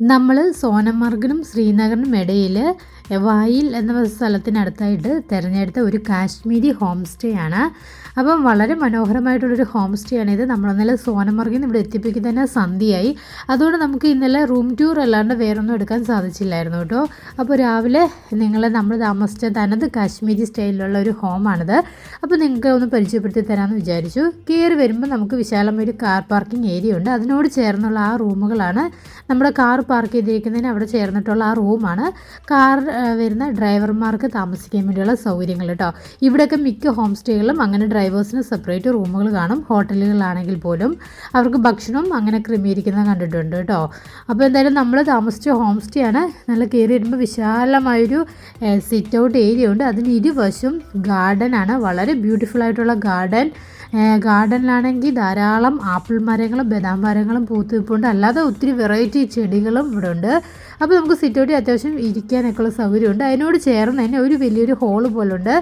നമ്മൾ സോനമാർഗിനും ശ്രീനഗറിനും ഇടയിൽ വായിൽ എന്ന സ്ഥലത്തിനടുത്തായിട്ട് തിരഞ്ഞെടുത്ത ഒരു കാശ്മീരി ഹോം സ്റ്റേ ആണ് അപ്പം വളരെ മനോഹരമായിട്ടുള്ളൊരു ഹോം സ്റ്റേ ആണ് ഇത്. നമ്മൾ ഇന്നലെ സോനമാർഗിൽ നിന്ന് ഇവിടെ എത്തിപ്പിക്കുന്ന തന്നെ സന്ധ്യയായി. അതുകൊണ്ട് നമുക്ക് ഇന്നലെ റൂം ടൂർ അല്ലാണ്ട് വേറൊന്നും എടുക്കാൻ സാധിച്ചില്ലായിരുന്നു കേട്ടോ. അപ്പോൾ രാവിലെ നിങ്ങൾ നമ്മൾ താമസിച്ച തനത് കാശ്മീരി സ്റ്റൈലിലുള്ള ഒരു ഹോമാണിത്. അപ്പോൾ നിങ്ങൾക്ക് ഒന്ന് പരിചയപ്പെടുത്തി തരാമെന്ന് വിചാരിച്ചു. കയറി വരുമ്പോൾ നമുക്ക് വിശാലമായ ഒരു കാർ പാർക്കിംഗ് ഏരിയ ഉണ്ട്. അതിനോട് ചേർന്നുള്ള ആ റൂമുകളാണ് നമ്മുടെ കാർ പാർക്ക് ചെയ്തിരിക്കുന്നതിന് അവിടെ ചേർന്നിട്ടുള്ള ആ റൂമാണ് കാർ വരുന്ന ഡ്രൈവർമാർക്ക് താമസിക്കാൻ വേണ്ടിയുള്ള സൗകര്യങ്ങൾ കേട്ടോ ഇവിടെയൊക്കെ മിക്ക ഹോം സ്റ്റേകളിലും അങ്ങനെ ഡ്രൈവേഴ്സിന് സെപ്പറേറ്റ് റൂമുകൾ കാണും. ഹോട്ടലുകളാണെങ്കിൽ പോലും അവർക്ക് ഭക്ഷണവും അങ്ങനെ ക്രമീകരിക്കുന്നത് കണ്ടിട്ടുണ്ട് കേട്ടോ അപ്പോൾ എന്തായാലും നമ്മൾ താമസിച്ച ഹോം സ്റ്റേ ആണ്. നല്ല കയറി വരുമ്പോൾ വിശാലമായൊരു സിറ്റ് ഔട്ട് ഏരിയ ഉണ്ട്. അതിന് ഇരുവശം ഗാർഡനാണ് വളരെ ബ്യൂട്ടിഫുൾ ആയിട്ടുള്ള ഗാർഡൻ ഗാർഡനിലാണെങ്കിൽ ധാരാളം ആപ്പിൾ മരങ്ങളും ബദാം മരങ്ങളും പൂത്തുവെപ്പുണ്ട് അല്ലാതെ ഒത്തിരി വെറൈറ്റി ചെടികളും ഇവിടെ ഉണ്ട് അപ്പോൾ നമുക്ക് സിറ്റൗട്ടിൽ അത്യാവശ്യം ഇരിക്കാനൊക്കെയുള്ള സൗകര്യമുണ്ട്. അതിനോട് ചേർന്ന് തന്നെ ഒരു വലിയൊരു ഹോൾ പോലുണ്ട്.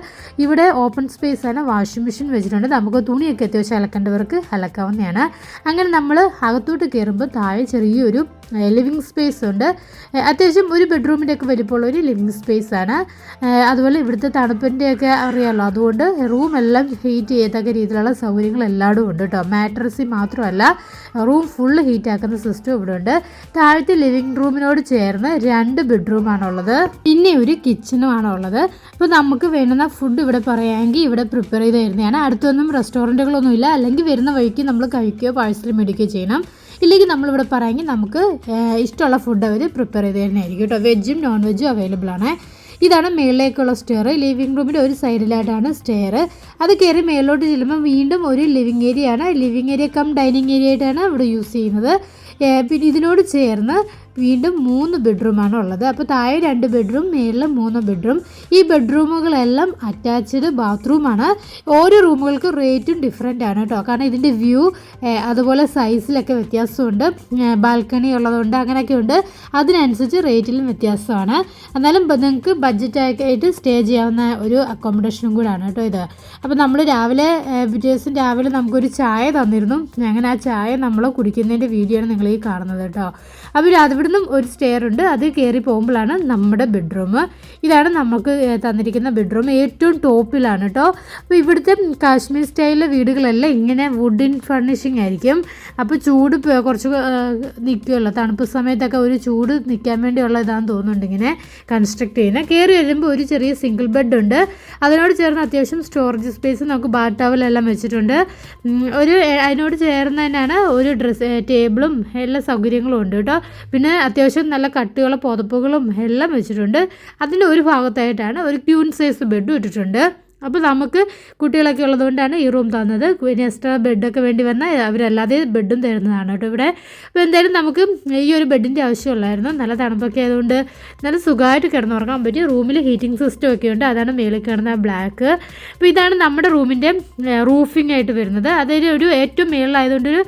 ഇവിടെ ഓപ്പൺ സ്പേസ് ആണ്. വാഷിംഗ് മെഷീൻ വെച്ചിട്ടുണ്ട്. നമുക്ക് തുണിയൊക്കെ അത്യാവശ്യം അലക്കേണ്ടവർക്ക് അലക്കാവുന്നതാണ്. അങ്ങനെ നമ്മൾ അകത്തോട്ട് കയറുമ്പോൾ താഴെ ചെറിയൊരു ലിവിങ് സ്പേസ് ഉണ്ട്. അത്യാവശ്യം ഒരു ബെഡ്റൂമിന്റെ ഒക്കെ വലിപ്പമുള്ള ഒരു ലിവിങ് സ്പേസ് ആണ്. അതുപോലെ ഇവിടുത്തെ തണുപ്പിന്റെയൊക്കെ അറിയാമല്ലോ അതുകൊണ്ട് റൂം എല്ലാം ഹീറ്റ് ചെയ്യത്തക്ക രീതിയിലുള്ള സൗകര്യങ്ങൾ എല്ലായിടും ഉണ്ട് കേട്ടോ. മാട്രസി മാത്രമല്ല റൂം ഫുള്ള് ഹീറ്റാക്കുന്ന സിസ്റ്റം ഇവിടെ ഉണ്ട്. താഴത്തെ ലിവിങ് റൂമിനോട് ചേർന്ന് രണ്ട് ബെഡ്റൂമാണുള്ളത്. പിന്നെ ഒരു കിച്ചണുമാണ് ഉള്ളത് അപ്പോൾ നമുക്ക് വേണ്ടുന്ന ഫുഡ് ഇവിടെ പറയാമെങ്കിൽ ഇവിടെ പ്രിപ്പയർ ചെയ്ത് തരുന്നതാണ് അടുത്തൊന്നും റെസ്റ്റോറന്റുകളൊന്നും ഇല്ല അല്ലെങ്കിൽ വരുന്ന വഴിക്ക് നമ്മൾ കഴിക്കുകയോ പാഴ്സൽ മേടിക്കുകയോ ചെയ്യണം. ഇല്ലെങ്കിൽ നമ്മളിവിടെ പറയുമെങ്കിൽ നമുക്ക് ഇഷ്ടമുള്ള ഫുഡ് അവർ പ്രിപ്പയർ ചെയ്ത് തരുന്നതായിരിക്കും കേട്ടോ. വെജും നോൺ വെജും അവൈലബിൾ ആണ്. ഇതാണ് മേളിലേക്കുള്ള സ്റ്റെയർ ലിവിംഗ് റൂമിന്റെ ഒരു സൈഡിലായിട്ടാണ് സ്റ്റെയർ അത് കയറി മേളിലോട്ട് ചെല്ലുമ്പോൾ വീണ്ടും ഒരു ലിവിംഗ് ഏരിയ ആണ്. Living area cum dining area ആയിട്ടാണ് ഇവിടെ യൂസ് ചെയ്യുന്നത്. പിന്നെ ഇതിനോട് ചേർന്ന് വീണ്ടും മൂന്ന് ബെഡ്റൂമാണ് ഉള്ളത്. അപ്പോൾ താഴെ രണ്ട് ബെഡ്റൂം മേളിൽ മൂന്ന് ബെഡ്റൂം. ഈ ബെഡ്റൂമുകളെല്ലാം അറ്റാച്ച്ഡ് ബാത്റൂമാണ്. ഓരോ റൂമുകൾക്ക് റേറ്റും ഡിഫറെന്റ് ആണ് കേട്ടോ. കാരണം ഇതിന്റെ വ്യൂ അതുപോലെ സൈസിലൊക്കെ വ്യത്യാസമുണ്ട്. ബാൽക്കണി ഉള്ളതുകൊണ്ട് അങ്ങനെയൊക്കെ ഉണ്ട് അതിനനുസരിച്ച് റേറ്റിലും വ്യത്യാസമാണ്. എന്നാലും നിങ്ങൾക്ക് ബഡ്ജറ്റായിട്ട് സ്റ്റേ ചെയ്യാവുന്ന ഒരു അക്കോമഡേഷനും കൂടാണ് കേട്ടോ ഇത്. അപ്പോൾ നമ്മൾ രാവിലെ പിറ്റേ ദിവസം രാവിലെ നമുക്കൊരു ചായ തന്നിരുന്നു. അങ്ങനെ ആ ചായ നമ്മൾ കുടിക്കുന്നതിന്റെ വീഡിയോ ആണ് നിങ്ങൾ ഈ കാണുന്നത് കേട്ടോ. അപ്പോൾ അത് ഇവിടുന്ന് ഒരു സ്റ്റെയർ ഉണ്ട്. അത് കയറി പോകുമ്പോഴാണ് നമ്മുടെ ബെഡ്റൂം ഇതാണ് നമുക്ക് തന്നിരിക്കുന്ന ബെഡ്റൂം ഏറ്റവും ടോപ്പിലാണ് കേട്ടോ അപ്പോൾ ഇവിടുത്തെ കാശ്മീർ സ്റ്റൈലിലെ വീടുകളെല്ലാം ഇങ്ങനെ വുഡിൻ ഫർണിഷിംഗ് ആയിരിക്കും. അപ്പോൾ ചൂട് കുറച്ച് നിൽക്കുമല്ലോ തണുപ്പ് സമയത്തൊക്കെ ഒരു ചൂട് നിൽക്കാൻ വേണ്ടിയുള്ള ഇതാണെന്ന് തോന്നുന്നുണ്ട് ഇങ്ങനെ കൺസ്ട്രക്ട് ചെയ്യുന്നത് കയറി വരുമ്പോൾ ഒരു ചെറിയ സിംഗിൾ ബെഡ് ഉണ്ട്. അതിനോട് ചേർന്ന് അത്യാവശ്യം സ്റ്റോറേജ് സ്പേസ് നമുക്ക് ബാത്ത് ടവലെല്ലാം വെച്ചിട്ടുണ്ട്. ഒരു അതിനോട് ചേർന്ന് തന്നെയാണ് ഒരു ഡ്രസ് ടേബിളും എല്ലാ സൗകര്യങ്ങളും ഉണ്ട് കേട്ടോ പിന്നെ അത്യാവശ്യം നല്ല കട്ടിയുള്ള പുതപ്പുകളും എല്ലാം വെച്ചിട്ടുണ്ട്. അതിന്റെ ഒരു ഭാഗത്തായിട്ടാണ് ഒരു ക്യൂൺ സൈസ് ബെഡും ഇട്ടിട്ടുണ്ട്. അപ്പോൾ നമുക്ക് കുട്ടികളൊക്കെ ഉള്ളതുകൊണ്ടാണ് ഈ റൂം തന്നത്. പിന്നെ എക്സ്ട്രാ ബെഡൊക്കെ വേണ്ടി വന്നാൽ അവരല്ലാതെ ബെഡും തരുന്നതാണ് കേട്ടോ ഇവിടെ. അപ്പോൾ എന്തായാലും നമുക്ക് ഈ ഒരു ബെഡിന്റെ ആവശ്യമുള്ളായിരുന്നു. നല്ല തണുപ്പൊക്കെ ആയതുകൊണ്ട് നല്ല സുഖമായിട്ട് കിടന്നുറങ്ങാൻ പറ്റും. റൂമിൽ ഹീറ്റിംഗ് സിസ്റ്റം ഒക്കെ ഉണ്ട്. അതാണ് മേളിൽ കിടന്ന ബ്ലാക്ക് അപ്പോൾ ഇതാണ് നമ്മുടെ റൂമിന്റെ റൂഫിംഗ് ആയിട്ട് വരുന്നത്. അതായത് ഒരു ഏറ്റവും മേളിലായതുകൊണ്ട് ഒരു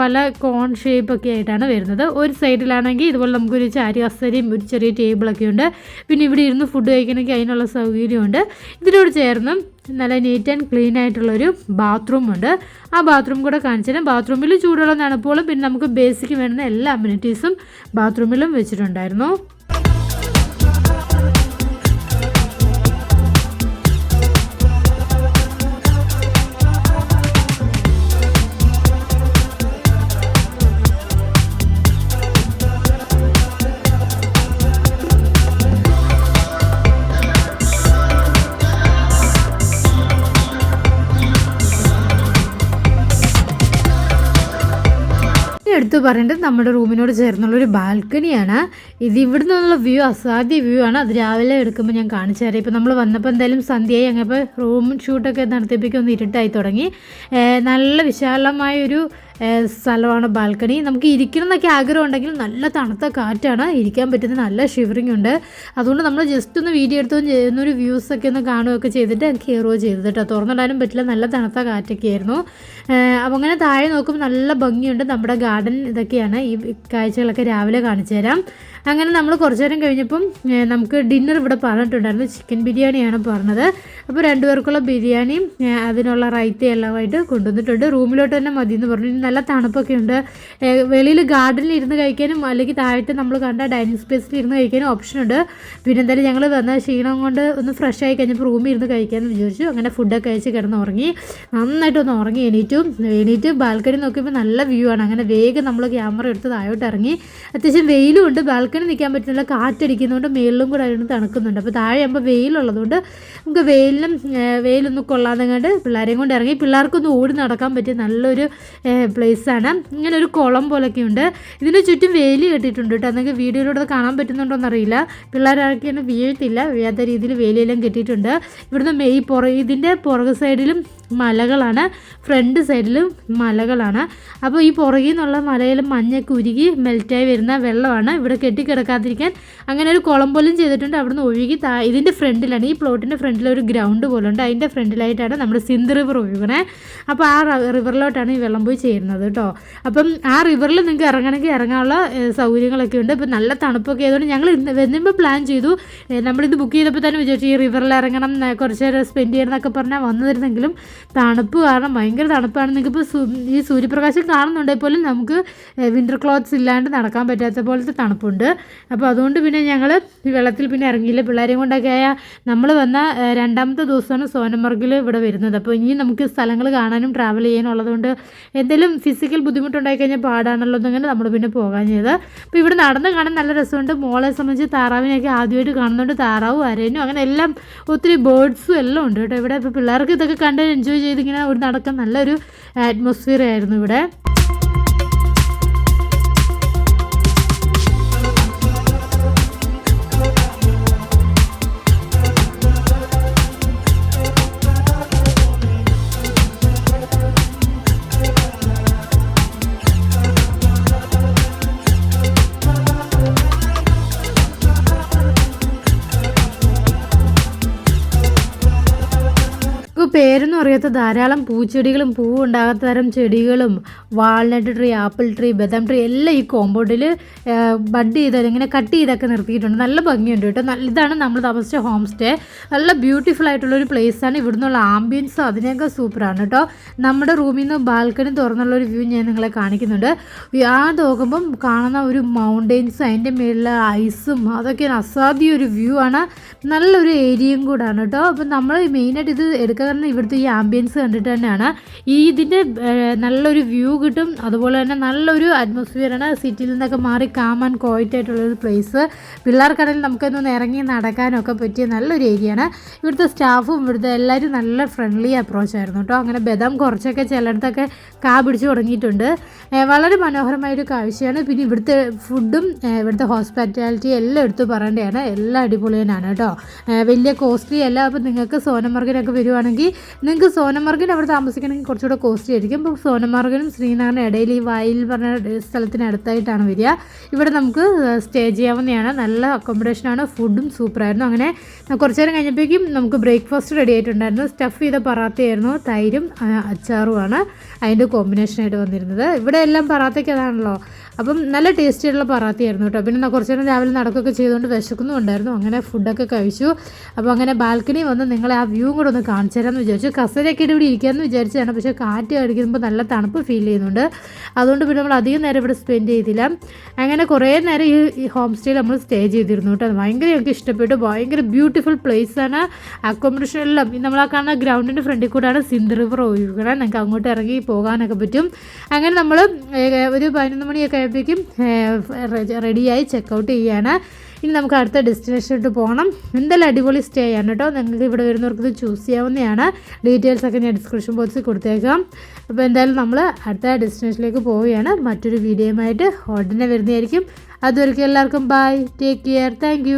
പല കോൺ ഷേപ്പൊക്കെ ആയിട്ടാണ് വരുന്നത്. ഒരു സൈഡിലാണെങ്കിൽ ഇതുപോലെ നമുക്കൊരു ചാരി അസരിയും ഒരു ചെറിയ ടേബിളൊക്കെ ഉണ്ട്. പിന്നെ ഇവിടെ ഇരുന്ന് ഫുഡ് കഴിക്കണമെങ്കിൽ അതിനുള്ള സൗകര്യമുണ്ട്. ഇതിനോട് ചേർന്ന് നല്ല നീറ്റ് ആൻഡ് ക്ലീൻ ആയിട്ടുള്ളൊരു ബാത്റൂം ഉണ്ട്. ആ ബാത്റൂം കൂടെ കാണിച്ചാലും ബാത്റൂമിൽ ചൂടുള്ള തണുപ്പുകളും പിന്നെ നമുക്ക് ബേസിക് വേണ്ടുന്ന എല്ലാ അമ്യൂണിറ്റീസും ബാത്റൂമിലും വെച്ചിട്ടുണ്ടായിരുന്നു. എടുത്തു പറയേണ്ടത് നമ്മുടെ റൂമിനോട് ചേർന്നുള്ള ഒരു ബാൽക്കണിയാണ്. ഇത് ഇവിടെ നിന്നുള്ള വ്യൂ അസാധ്യ വ്യൂ ആണ്. അത് രാവിലെ എടുക്കുമ്പോൾ ഞാൻ കാണിച്ചു തരാം. ഇപ്പോൾ നമ്മൾ വന്നപ്പോൾ എന്തായാലും സന്ധ്യയായി. അങ്ങനെ റൂം ഷൂട്ടൊക്കെ നടത്തിപ്പിക്കൊന്ന് ഇരുട്ടായി തുടങ്ങി. നല്ല വിശാലമായൊരു സ്ഥലമാണ് ബാൽക്കണി. നമുക്ക് ഇരിക്കണം എന്നൊക്കെ ആഗ്രഹം ഉണ്ടെങ്കിൽ നല്ല തണുത്ത കാറ്റാണ്. ഇരിക്കാൻ പറ്റുന്ന നല്ല ഷിവറിങ് ഉണ്ട്. അതുകൊണ്ട് നമ്മൾ ജസ്റ്റ് ഒന്ന് വീഡിയോ എടുത്തു ചെയ്യുന്നൊരു വ്യൂസൊക്കെ ഒന്ന് കാണുകയൊക്കെ ചെയ്തിട്ട് കയറുകയോ ചെയ്തത് കേട്ടോ. തുറന്നിടാനും പറ്റില്ല. നല്ല തണുത്ത കാറ്റൊക്കെ ആയിരുന്നു. അപ്പോൾ അങ്ങനെ താഴെ നോക്കുമ്പോൾ നല്ല ഭംഗിയുണ്ട്. നമ്മുടെ ഗാർഡൻ ഇതൊക്കെയാണ്. ഈ കാഴ്ചകളൊക്കെ രാവിലെ കാണിച്ചു തരാം അങ്ങനെ നമ്മൾ കുറച്ച് നേരം കഴിഞ്ഞപ്പം നമുക്ക് ഡിന്നർ ഇവിടെ പറഞ്ഞിട്ടുണ്ടായിരുന്നു ചിക്കൻ ബിരിയാണിയാണ് പറഞ്ഞത്. അപ്പോൾ രണ്ടുപേർക്കുള്ള ബിരിയാണിയും അതിനുള്ള റൈറ്റ് എല്ലാമായിട്ട് കൊണ്ടുവന്നിട്ടുണ്ട്. റൂമിലോട്ട് തന്നെ മതി എന്ന് പറഞ്ഞു നല്ല തണുപ്പൊക്കെ ഉണ്ട്. വെളിയിൽ ഗാർഡനിൽ ഇരുന്ന് കഴിക്കാനും അല്ലെങ്കിൽ താഴത്തെ നമ്മൾ കണ്ട ഡൈനിങ് സ്പേസിൽ ഇരുന്ന് കഴിക്കാനും ഓപ്ഷൻ ഉണ്ട്. പിന്നെ എന്തായാലും ഞങ്ങൾ വന്ന ക്ഷീണം കൊണ്ട് ഒന്ന് ഫ്രഷ് ആയി കഴിഞ്ഞപ്പോൾ റൂമിൽ ഇരുന്ന് കഴിക്കാമെന്ന് വിചാരിച്ചു. അങ്ങനെ ഫുഡൊക്കെ കഴിച്ച് കിടന്ന് ഉറങ്ങി നന്നായിട്ട് ഒന്ന് ഉറങ്ങി എണീറ്റു. എണീറ്റ് ബാൽക്കണി നോക്കിയപ്പോൾ നല്ല വ്യൂ ആണ്. അങ്ങനെ വേഗം നമ്മൾ ക്യാമറ എടുത്ത് താഴോട്ട് ഇറങ്ങി. അത്യാവശ്യം വെയിലും ഉണ്ട്. ബാൽക്കണി നിൽക്കാൻ പറ്റുന്നില്ല. കാറ്റടിക്കുന്നതുകൊണ്ട് മേളിലും കൂടെ ആയിരുന്നു തണുക്കുന്നുണ്ട്. അപ്പോൾ താഴെ ആകുമ്പോൾ വെയിലുള്ളതുകൊണ്ട് നമുക്ക് വെയിലിനും വെയിലൊന്നും കൊള്ളാതെ കണ്ട് പിള്ളേരെയും കൊണ്ട് ഇറങ്ങി പിള്ളേർക്കൊന്ന് ഓടി നടക്കാൻ പറ്റിയ നല്ലൊരു പ്ലേസാണ് ഇങ്ങനെ ഒരു കുളം പോലൊക്കെ ഉണ്ട്. ഇതിന് ചുറ്റും വേലി കെട്ടിയിട്ടുണ്ട് കേട്ടോ. നിങ്ങൾക്ക് വീഡിയോയിലൂടെ കാണാൻ പറ്റുന്നുണ്ടോ എന്നറിയില്ല. പിള്ളേരാർക്കൊന്നും വീഴത്തില്ല. വീഴാത്ത രീതിയിൽ വേലിയെല്ലാം കെട്ടിയിട്ടുണ്ട്. ഇവിടുന്ന് മെയ് പുറ ഇതിന്റെ പുറകു സൈഡിലും മലകളാണ്. ഫ്രണ്ട് സൈഡിലും മലകളാണ്. അപ്പോൾ ഈ പുറകിൽ നിന്നുള്ള മലയിലും മഞ്ഞൊക്കെ ഉരുകി മെൽറ്റായി വരുന്ന വെള്ളമാണ് ഇവിടെ കെട്ടിക്കിടക്കാതിരിക്കാൻ അങ്ങനെ ഒരു കുളം പോലും ചെയ്തിട്ടുണ്ട്. അവിടുന്ന് ഒഴുകി താ ഇതിന്റെ ഫ്രണ്ടിലാണ് ഈ പ്ലോട്ടിന്റെ ഫ്രണ്ടിൽ ഒരു ഗ്രൗണ്ട് പോലെ ഉണ്ട്. അതിന്റെ ഫ്രണ്ടിലായിട്ടാണ് നമ്മുടെ സിന്ധ് റിവർ ഒഴുകണേ. അപ്പോൾ ആ റിവറിലോട്ടാണ് ഈ വെള്ളം പോയി ചേരുന്നത് കേട്ടോ. അപ്പം ആ റിവറിൽ നിങ്ങൾക്ക് ഇറങ്ങണമെങ്കിൽ ഇറങ്ങാനുള്ള സൗകര്യങ്ങളൊക്കെ ഉണ്ട്. ഇപ്പം നല്ല തണുപ്പൊക്കെ ആയതുകൊണ്ട് ഞങ്ങൾ ഇന്ന് വരുമ്പോൾ പ്ലാൻ ചെയ്തു. നമ്മളിത് ബുക്ക് ചെയ്തപ്പോൾ തന്നെ വിചാരിച്ചു ഈ റിവറിൽ ഇറങ്ങണം കുറച്ച് നേരം സ്പെൻഡ് ചെയ്യണം എന്നൊക്കെ പറഞ്ഞാൽ വന്നിരുന്നെങ്കിലും തണുപ്പ് കാരണം ഭയങ്കര തണുപ്പാണ്. നിങ്ങൾക്കിപ്പോൾ ഈ സൂര്യപ്രകാശം കാണുന്നുണ്ടെങ്കിൽ പോലും നമുക്ക് വിന്റർ ക്ലോത്ത്സ് ഇല്ലാണ്ട് നടക്കാൻ പറ്റാത്ത പോലത്തെ തണുപ്പുണ്ട്. അപ്പോൾ അതുകൊണ്ട് പിന്നെ ഞങ്ങൾ വെള്ളത്തിൽ പിന്നെ ഇറങ്ങിയില്ല. പിള്ളേരെയും കൊണ്ടൊക്കെ ആയ നമ്മൾ വന്ന രണ്ടാമത്തെ ദിവസമാണ് സോനമർഗിൽ ഇവിടെ വരുന്നത്. അപ്പോൾ ഇനി നമുക്ക് സ്ഥലങ്ങൾ കാണാനും ട്രാവൽ ചെയ്യാനും ഉള്ളതുകൊണ്ട് എന്തെങ്കിലും ഫിസിക്കൽ ബുദ്ധിമുട്ടുണ്ടായി കഴിഞ്ഞാൽ പാടാണല്ലോ എന്നങ്ങനെ നമ്മൾ പിന്നെ പോകാൻ ചെയ്തത്. അപ്പോൾ ഇവിടെ നടന്ന് കാണാൻ നല്ല രസമുണ്ട്. മോളെ സംബന്ധിച്ച് താറാവിനെയൊക്കെ ആദ്യമായിട്ട് കാണുന്നുണ്ട് താറാവും അരേനും അങ്ങനെ എല്ലാം ഒത്തിരി ബേർഡ്സും എല്ലാം ഉണ്ട് കേട്ടോ. ഇവിടെ ഇപ്പോൾ പിള്ളേർക്ക് ഇതൊക്കെ കണ്ട് എൻജോയ് ചെയ്തിങ്ങനെ ഒരു നടക്കാൻ നല്ലൊരു അറ്റ്മോസ്ഫിയർ ആയിരുന്നു ഇവിടെ. ഇപ്പോൾ ധാരാളം പൂച്ചെടികളും പൂവ് ഉണ്ടാകാത്ത തരം ചെടികളും വാൾനട്ട് ട്രീ ആപ്പിൾ ട്രീ ബദാം ട്രീ എല്ലാം ഈ കോമ്പൗണ്ടിൽ ബഡ് ചെയ്ത് ഇങ്ങനെ കട്ട് ചെയ്തൊക്കെ നിർത്തിയിട്ടുണ്ട്. നല്ല ഭംഗിയുണ്ട് കേട്ടോ. നല്ല ഇതാണ് നമ്മൾ താമസിച്ച ഹോം സ്റ്റേ നല്ല ബ്യൂട്ടിഫുൾ ആയിട്ടുള്ള ഒരു പ്ലേസാണ് ഇവിടുന്നുള്ള ആംബിയൻസും അതിനൊക്കെ സൂപ്പറാണ് കേട്ടോ. നമ്മുടെ റൂമിൽ നിന്ന് ബാൽക്കണി തുറന്നുള്ള ഒരു വ്യൂ ഞാൻ നിങ്ങളെ കാണിക്കുന്നുണ്ട്. ആ നോക്കുമ്പം കാണുന്ന ഒരു മൗണ്ടെയിൻസും അതിന്റെ മേളിലെ ഐസും അതൊക്കെ അസാധ്യ ഒരു വ്യൂ ആണ്. നല്ലൊരു ഏരിയയും കൂടാണ് കേട്ടോ. അപ്പം നമ്മൾ മെയിനായിട്ട് ഇത് എടുക്കാൻ ഇവിടുത്തെ ഈ ആംബിയൻസ് കണ്ടിട്ട് തന്നെയാണ് ഈ ഇതിന്റെ നല്ലൊരു വ്യൂ കിട്ടും. അതുപോലെ തന്നെ നല്ലൊരു അറ്റ്മോസ്ഫിയറാണ് സിറ്റിയിൽ നിന്നൊക്കെ മാറി കാം ആൻഡ് ആയിട്ടുള്ള ആയിട്ടുള്ളൊരു പ്ലേസ് പിള്ളേർക്കാണെങ്കിൽ നമുക്കൊന്ന് ഇറങ്ങി നടക്കാനൊക്കെ പറ്റിയ നല്ലൊരു ഏരിയയാണ് ഇവിടുത്തെ സ്റ്റാഫും ഇവിടുത്തെ എല്ലാവരും നല്ല ഫ്രണ്ട്ലി അപ്രോച്ച് ആയിരുന്നു കേട്ടോ അങ്ങനെ ബദാം കുറച്ചൊക്കെ ചിലയിടത്തൊക്കെ കാ പിടിച്ച് തുടങ്ങിയിട്ടുണ്ട്. വളരെ മനോഹരമായൊരു കാഴ്ചയാണ്. പിന്നെ ഇവിടുത്തെ ഫുഡും ഇവിടുത്തെ ഹോസ്പിറ്റാലിറ്റി എല്ലാം എടുത്തു പറയേണ്ടതാണ്. എല്ലാം അടിപൊളി തന്നെയാണ് കേട്ടോ വലിയ കോസ്റ്റ്ലി അല്ല. അപ്പോൾ നിങ്ങൾക്ക് സോനമർഗിനൊക്കെ വരുവാണെങ്കിൽ നിങ്ങൾക്ക് സോനമർഗിൽ അവിടെ താമസിക്കണമെങ്കിൽ കുറച്ചുകൂടെ കോസ്റ്റ്ലി ആയിരിക്കും. അപ്പോൾ സോനമാർഗിനും ശ്രീനഗറിനും ഇടയിൽ ഈ വായിൽ പറഞ്ഞ സ്ഥലത്തിന് അടുത്തായിട്ടാണ് വരിക. ഇവിടെ നമുക്ക് സ്റ്റേ ചെയ്യാവുന്നതാണ്. നല്ല അക്കോമഡേഷനാണ് ഫുഡും സൂപ്പറായിരുന്നു അങ്ങനെ കുറച്ച് നേരം കഴിഞ്ഞപ്പോഴേക്കും നമുക്ക് ബ്രേക്ക്ഫാസ്റ്റ് റെഡി ആയിട്ടുണ്ടായിരുന്നു. സ്റ്റഫ് ചെയ്ത പറാത്തയായിരുന്നു. തൈരും അച്ചാറുമാണ് അതിന്റെ കോമ്പിനേഷനായിട്ട് വന്നിരുന്നത്. ഇവിടെ എല്ലാം പറാത്തയ്ക്ക് അതാണല്ലോ. അപ്പം നല്ല ടേസ്റ്റിയുള്ള പറാത്തയായിരുന്നു കേട്ടോ. പിന്നെ കുറച്ച് നേരം രാവിലെ നടക്കുകയൊക്കെ ചെയ്തുകൊണ്ട് വിശക്കുന്നുണ്ടായിരുന്നു അങ്ങനെ ഫുഡൊക്കെ കഴിച്ചു. അപ്പോൾ അങ്ങനെ ബാൽക്കണി വന്ന് നിങ്ങളെ ആ വ്യൂ കൂടെ ഒന്ന് കാണിച്ചു തരാമെന്ന് വിചാരിച്ചു. കസരയൊക്കെ ഇവിടെ ഇരിക്കാമെന്ന് വിചാരിച്ചതാണ്. പക്ഷേ കാറ്റ് അടിക്കുമ്പോൾ നല്ല തണുപ്പ് ഫീൽ ചെയ്യുന്നുണ്ട്. അതുകൊണ്ട് പിന്നെ നമ്മൾ അധികം നേരം ഇവിടെ സ്പെൻഡ് ചെയ്തില്ല. അങ്ങനെ കുറേ നേരം ഈ ഹോം സ്റ്റേയിൽ നമ്മൾ സ്റ്റേ ചെയ്തിരുന്നു കേട്ടോ. ഭയങ്കര എനിക്ക് ഇഷ്ടപ്പെട്ടു. ഭയങ്കര ബ്യൂട്ടിഫുൾ പ്ലേസ് ആണ്. അക്കോമഡേഷൻ എല്ലാം. നമ്മൾ ആ കാണുന്ന ഗ്രൗണ്ടിന്റെ ഫ്രണ്ടിൽ കൂടെയാണ് സിന്ധ് റിവർ ഒഴുകണം. നിങ്ങൾക്ക് അങ്ങോട്ട് ഇറങ്ങി പോകാനൊക്കെ പറ്റും. അങ്ങനെ നമ്മൾ ഒരു പതിനൊന്ന് മണിയൊക്കെ ആയപ്പോഴേക്കും റെഡിയായി ചെക്കൗട്ട് ചെയ്യാണ്. ഇനി നമുക്ക് അടുത്ത ഡെസ്റ്റിനേഷനിലോട്ട് പോകണം എന്തായാലും അടിപൊളി സ്റ്റേ ആണ് കേട്ടോ. നിങ്ങൾക്ക് ഇവിടെ വരുന്നവർക്ക് ഇത് ചൂസ് ചെയ്യാവുന്നതാണ്. ഡീറ്റെയിൽസ് ഒക്കെ ഞാൻ ഡിസ്ക്രിപ്ഷൻ ബോക്സിൽ കൊടുത്തേക്കാം. അപ്പോൾ എന്തായാലും നമ്മൾ അടുത്ത ഡെസ്റ്റിനേഷനിലേക്ക് പോവുകയാണ്. മറ്റൊരു വീഡിയോയുമായിട്ട് ഉടനെ വരുന്നതായിരിക്കും. അതുവരെയ്ക്കും എല്ലാവർക്കും ബൈ ടേക്ക് കെയർ താങ്ക്